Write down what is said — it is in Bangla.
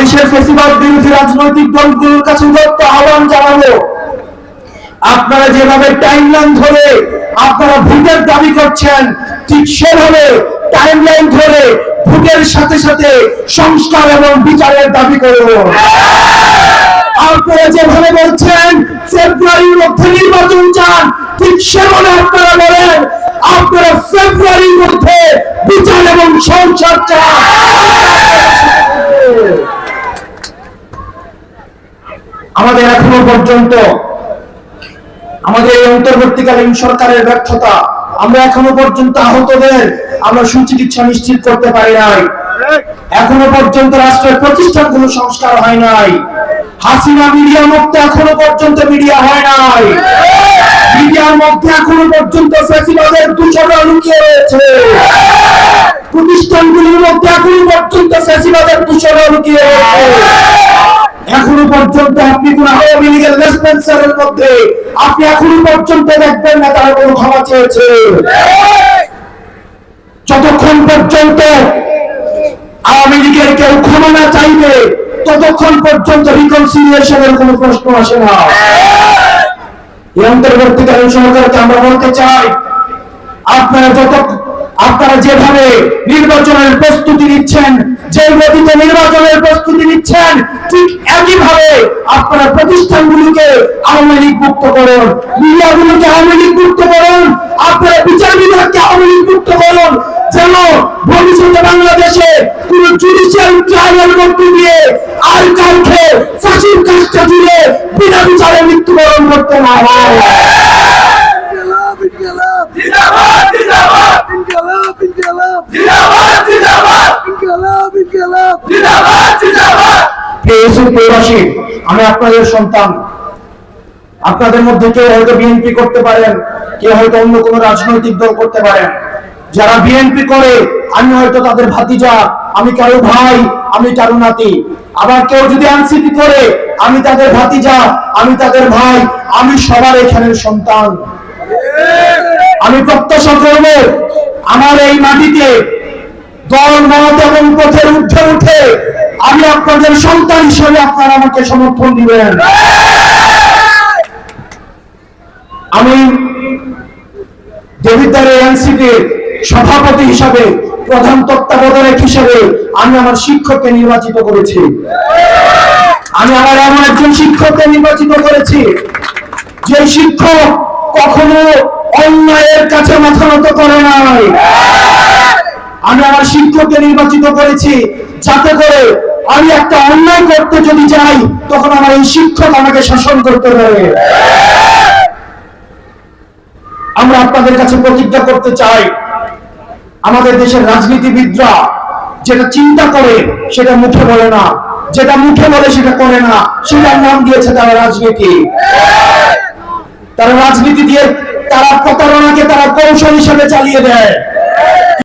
বাংলাদেশের ফেসিবাদ বিরোধী রাজনৈতিক দলগুলোর কাছে উদাত্ত আহ্বান জানাব। আপনারা যেভাবে টাইমলাইন ধরে আপনারা ভোটের দাবি করছেন, ঠিক সেভাবে টাইমলাইন ধরে ভোটের সাথে সাথে সংস্কার এবং বিচারের দাবি করব। আপনারা যেভাবে বলছেন, ফেব্রুয়ারির মধ্যে নির্বাচন চান, ঠিক সেভাবে আপনারা বলেন, আপনারা ফেব্রুয়ারির মধ্যে বিচার এবং সংসার চান। আমাদের এখনও পর্যন্ত আমাদের এই অন্তর্বর্তীকালীন সরকারের ব্যর্থতা, আমরা এখনও পর্যন্ত আহতদের আমরা সুচিকিৎসা নিশ্চিত করতে পারি নাই। এখনও পর্যন্ত রাষ্ট্রের প্রতিষ্ঠানগুলো সংস্কার হয় নাই। হাসিনা মিডিয়া মুক্ত এখনও পর্যন্ত মিডিয়া হয় নাই। মিডিয়ার মধ্যে এখনও পর্যন্ত ফেসিবাদের দূষণা লুকিয়ে রয়েছে। প্রতিষ্ঠানগুলির মধ্যে এখনও পর্যন্ত ফেসিবাদের দূষণা লুকিয়ে রয়েছে। এখনও পর্যন্ত আপনি কোন আওয়ামী লীগের রেসপন্সারের মধ্যে আপনি এখনও পর্যন্ত দেখবেন না তারা কোনো ক্ষমা চেয়েছে। যতক্ষণ পর্যন্ত আওয়ামী লীগের কেউ ক্ষমা না চাইবে, ততক্ষণ পর্যন্ত রিকনসিলিয়েশনের কোনো প্রশ্ন আসে না। এই অন্তর্বর্তীকালীন সরকারকে আমরা বলতে চাই, আপনারা যত আপনারা যেভাবে নির্বাচনের প্রস্তুতি নিচ্ছেন যে গতিতে নির্বাচনের প্রস্তুতি নিচ্ছেন, ঠিক একইভাবে আপনারা প্রতিষ্ঠানগুলিকে আওয়ামী লীগ মুক্ত করুন, মিডিয়াগুলিকে আওয়ামী লীগ মুক্ত করুন, আপনারা বিচার বিভাগকে আওয়ামী লীগ মুক্ত করুন, যেন ভবিষ্যতে বাংলাদেশে কোন জুডিশিয়াল ট্রায়ালের মধ্যে দিয়ে আর কাউকে ফাঁসির কাজটা দিয়ে বিনা বিচারে মৃত্যুবরণ করতে না হয়। আমি আপনাদের সন্তান। আপনাদের মধ্যে কেউ হয়তো বিএনপি করতে পারেন, কেউ হয়তো অন্য রাজনৈতিক দল করতে পারেন। যারা বিএনপি করে, আমি হয়তো তাদের ভাতিজা, আমি কারও ভাই, আমি কারও নাতি। আবার কেউ যদি এনসিপি করে, আমি তাদের ভাতিজা, আমি তাদের ভাই, আমি সবার এখানের সন্তান। আমি প্রত্যাশা করব, আমার এই মাটিতে দল, মত আপনাদের সন্তান হিসেবে আপনারা আমাকে সমর্থন দিবেন। আমি দেবিদ্বারের এনসিপির সভাপতি হিসাবে, প্রধান তত্ত্বাবধায়ক হিসাবে আমি আমার শিক্ষককে নির্বাচিত করেছি। আমি আমার এমন একজন শিক্ষককে নির্বাচিত করেছি যে শিক্ষক কখনো অন্যায়ের কাছে মাথা নত করে নাই। আমি আমার শিক্ষককে নির্বাচিত করেছি যাতে করে আমি একটা অন্যায় করতে যদি যাই, তখন আমার এই শিক্ষক আমাকে শাসন করতে পারে আমরা আপনাদের কাছে প্রতিজ্ঞা করতে চাই, আমাদের দেশের রাজনীতিবিদরা যেটা চিন্তা করে সেটা মুখে বলে না, যেটা মুখে বলে সেটা করে না, সেটার নাম দিয়েছে তারা রাজনীতি। তারা রাজনীতি দিয়ে তারা প্রতারণাকে তারা কৌশল হিসেবে চালিয়ে দেয়।